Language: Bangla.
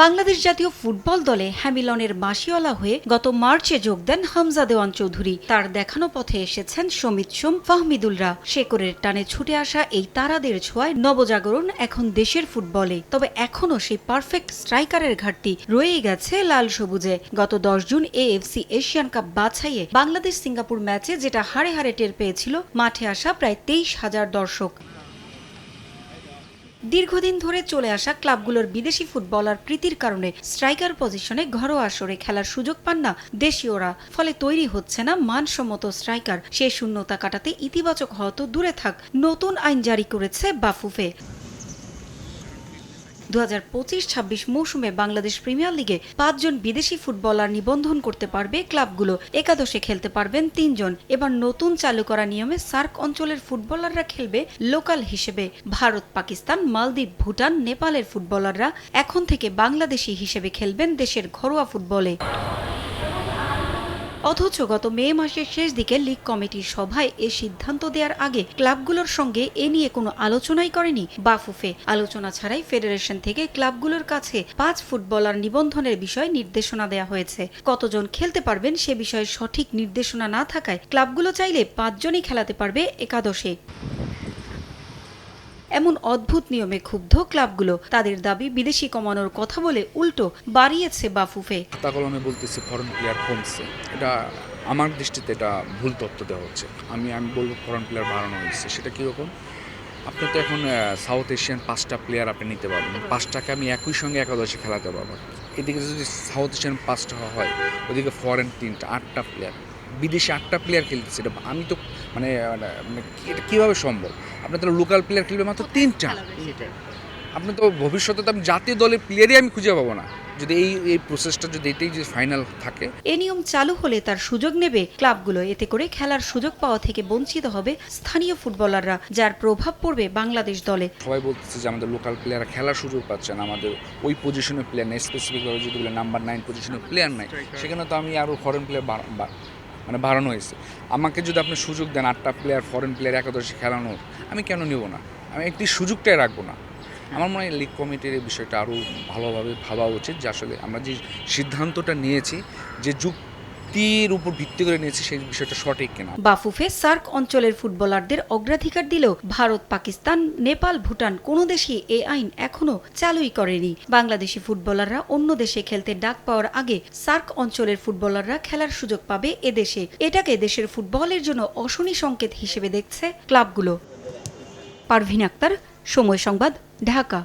বাংলাদেশ জাতীয় ফুটবল দলে হ্যামিলনের মাসিওয়ালা হয়ে গত মার্চে যোগ দেন হামজা দেওয়ান চৌধুরী। তার দেখানো পথে এসেছেন সমিত সোম ফাহমিদুলরা শেকরের টানে ছুটে আসা এই তারাদের ছোঁয়ায় নবজাগরণ এখন দেশের ফুটবলে। তবে এখনও সেই পারফেক্ট স্ট্রাইকারের ঘাটতি রয়েই গেছে লাল সবুজে। গত দশ জুন এএফসি এশিয়ান কাপ বাছাইয়ে বাংলাদেশ সিঙ্গাপুর ম্যাচে যেটা হারে হারে টের পেয়েছিল, মাঠে আসা প্রায় তেইশ হাজার দর্শক। দীর্ঘদিন ধরে চলে আসা ক্লাবগুলোর বিদেশি ফুটবলার প্রীতির কারণে স্ট্রাইকার পজিশনে ঘরোয়া আসরে খেলার সুযোগ পান না দেশীয়রা। ফলে তৈরি হচ্ছে না মানসম্মত স্ট্রাইকার। সে শূন্যতা কাটাতে ইতিবাচক হওয়া তো দূরে থাক। নতুন আইন জারি করেছে বাফুফে। দু পঁচিশ ছাব্বিশ মৌসুমে বাংলাদেশ প্রিমিয়ার লিগে পাঁচজন বিদেশি ফুটবলার নিবন্ধন করতে পারবে ক্লাবগুলো। একাদশে খেলতে পারবেন তিনজন। এবার নতুন চালু করা নিয়মে সার্ক অঞ্চলের ফুটবলাররা খেলবে লোকাল হিসেবে। ভারত, পাকিস্তান, মালদ্বীপ, ভুটান, নেপালের ফুটবলাররা এখন থেকে বাংলাদেশি হিসেবে খেলবেন দেশের ঘরোয়া ফুটবলে। অথচ গত মে মাসের শেষ দিকে লীগ কমিটির সভায় এ সিদ্ধান্ত দেওয়ার আগে ক্লাবগুলোর সঙ্গে এ নিয়ে কোনো আলোচনাই করেনি বাফুফে। আলোচনা ছাড়াই ফেডারেশন থেকে ক্লাবগুলোর কাছে পাঁচ ফুটবলার নিবন্ধনের বিষয়ে নির্দেশনা দেওয়া হয়েছে। কতজন খেলতে পারবেন সে বিষয়ে সঠিক নির্দেশনা না থাকায় ক্লাবগুলো চাইলে পাঁচজনই খেলাতে পারবে একাদশে। এমন অদ্ভুত নিয়মে ক্ষুব্ধ ক্লাবগুলো তাদের দাবি বিদেশি কমানোর কথা বলে উল্টো বাড়িয়েছে বাফুফে। কলমে বলতেছে ফরেন প্লেয়ার কমছে। এটা আমার দৃষ্টিতে এটা ভুল তথ্য দেওয়া হচ্ছে। আমি আমি বলব ফরেন প্লেয়ার বাড়ানো হয়েছে। সেটা কীরকম আপনি তো এখন সাউথ এশিয়ান পাঁচটা প্লেয়ার আপনি নিতে পারবেন। পাঁচটাকে আমি একই সঙ্গে একাদশে খেলাতে পারব। এদিকে যদি সাউথ এশিয়ান পাঁচটা হয়, ওদিকে ফরেন তিনটা, আটটা প্লেয়ার বিদেশি আটটা প্লেয়ার খেলতেছে এটা আমি তো মানে মানে এটা কীভাবে সম্ভব? আপনার তো লোকাল প্লেয়ার খেলবে মাত্র তিনটা। আপনি তো ভবিষ্যতে তো আমি জাতীয় দলের প্লেয়ারই আমি খুঁজে পাবো না। যদি এই এই প্রসেসটা যদি এটাই যদি ফাইনাল থাকে। এ নিয়ম চালু হলে তার সুযোগ নেবে ক্লাবগুলো। এতে করে খেলার সুযোগ পাওয়া থেকে বঞ্চিত হবে স্থানীয় ফুটবলাররা যার প্রভাব পড়বে বাংলাদেশ দলে। সবাই বলতেছে যে আমাদের লোকাল প্লেয়াররা খেলার সুযোগ পাচ্ছে না আমাদের ওই পজিশনের প্লেয়ার নেই স্পেসিফিকভাবে যদি বলে নাম্বার নাইন পজিশনের প্লেয়ার নাই সেখানে তো আমি আরও ফরেন প্লেয়ার মানে বাড়ানো হয়েছে। আমাকে যদি আপনি সুযোগ দেন আটটা প্লেয়ার ফরেন প্লেয়ার একাদশে খেলানোর আমি কেন নেব না? আমি একটি সুযোগটাই রাখব না। আমার মনে হয় লিগ কমিটির এই বিষয়টা আরও ভালোভাবে ভাবা উচিত যে আসলে আমরা যে সিদ্ধান্তটা নিয়েছি যে যুক্তির উপর ভিত্তি করে নিয়েছে সেই বিষয়টা সঠিক কিনা। বাফুফে সার্ক অঞ্চলের ফুটবলারদের অগ্রাধিকার দিলেও ভারত, পাকিস্তান, নেপাল, ভুটান কোনো দেশই এ আইন এখনও চালুই করেনি। বাংলাদেশি ফুটবলাররা অন্য দেশে খেলতে ডাক পাওয়ার আগে সার্ক অঞ্চলের ফুটবলাররা খেলার সুযোগ পাবে এদেশে এটাকে দেশের ফুটবলের জন্য অশনি সংকেত হিসেবে দেখছে ক্লাবগুলো। পারভিন আক্তার, সময় সংবাদ, ঢাকা।